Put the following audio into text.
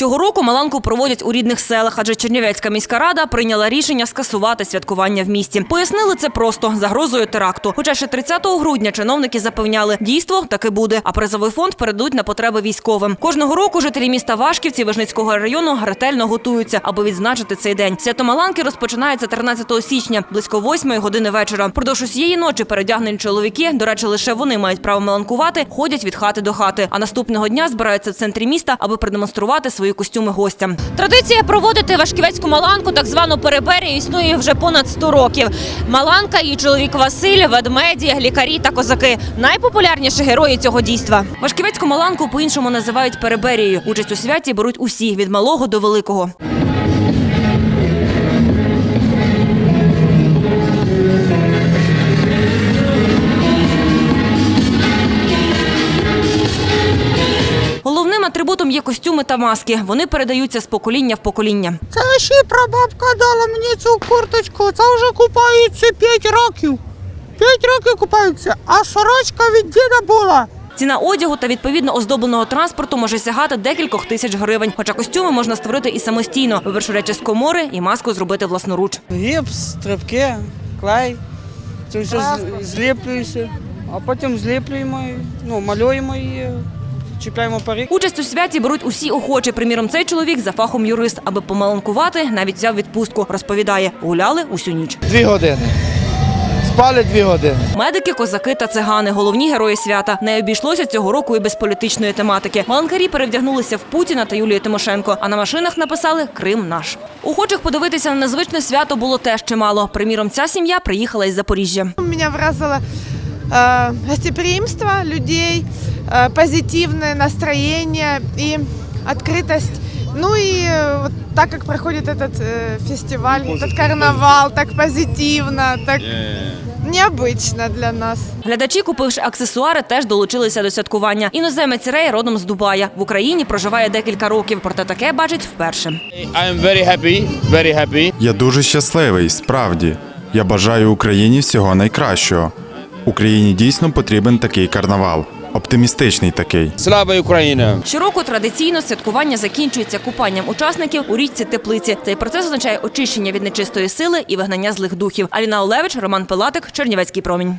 Цього року Маланку проводять у рідних селах, адже Чернівецька міська рада прийняла рішення скасувати святкування в місті. Пояснили це просто загрозою теракту. Хоча ще 30 грудня чиновники запевняли, дійство таки буде, а призовий фонд передадуть на потреби військовим. Кожного року жителі міста Вашківці Вижницького району ретельно готуються, аби відзначити цей день. Свято Маланки розпочинається 13 січня, близько 8 години вечора. Продовж усієї ночі передягнені чоловіки, до речі, лише вони мають право маланкувати, ходять від хати до хати. А наступного дня збираються в центрі міста, аби продемонструвати свої костюми гостям. Традиція проводити Вашківецьку маланку, так звану переберію, існує вже понад 100 років. Маланка, і чоловік Василь, ведмеді, лікарі та козаки найпопулярніші герої цього дійства. Вашківецьку маланку по-іншому називають переберією. Участь у святі беруть усі від малого до великого. Є костюми та маски. Вони передаються з покоління в покоління. Це ще прабабка дала мені цю курточку. Це вже купаються 5 років. 5 років купаються, а сорочка від діда була. Ціна одягу та відповідно оздобленого транспорту може сягати декількох тисяч гривень. Хоча костюми можна створити і самостійно, вибравши речі з комори і маску зробити власноруч. Гіпс, тряпки, клей. Це все зліплюється, а потім зліплюємо, ну, малюємо і чіпляємо парик. Участь у святі беруть усі охочі. Приміром, цей чоловік за фахом юрист, аби помаланкувати, навіть взяв відпустку. Розповідає, гуляли усю ніч. Дві години. Спали дві години. Медики, козаки та цигани головні герої свята. Не обійшлося цього року і без політичної тематики. Маланкарі перевдягнулися в Путіна та Юлію Тимошенко, а на машинах написали Крим наш. Охочих подивитися на незвичне свято було теж чимало. Приміром, ця сім'я приїхала із Запоріжжя. Меня вразило э, гостеприимство людей, позитивное настроение и открытость. Ну и э, вот так как проходит этот э, фестиваль, этот карнавал, так позитивно, так необычно для нас. Глядачі, купивши аксесуари, теж долучилися до святкування. Іноземець Рей родом з Дубая. В Україні проживає декілька років, проте таке бачить вперше. I am very happy, very happy. Я дуже щасливий, справді. Я бажаю Україні всього найкращого. Україні дійсно потрібен такий карнавал. Оптимістичний такий. Слава Україна! Щороку традиційно святкування закінчується купанням учасників у річці Теплиці. Цей процес означає очищення від нечистої сили і вигнання злих духів. Аліна Олевич, Роман Пилатик, Чернівецький промінь.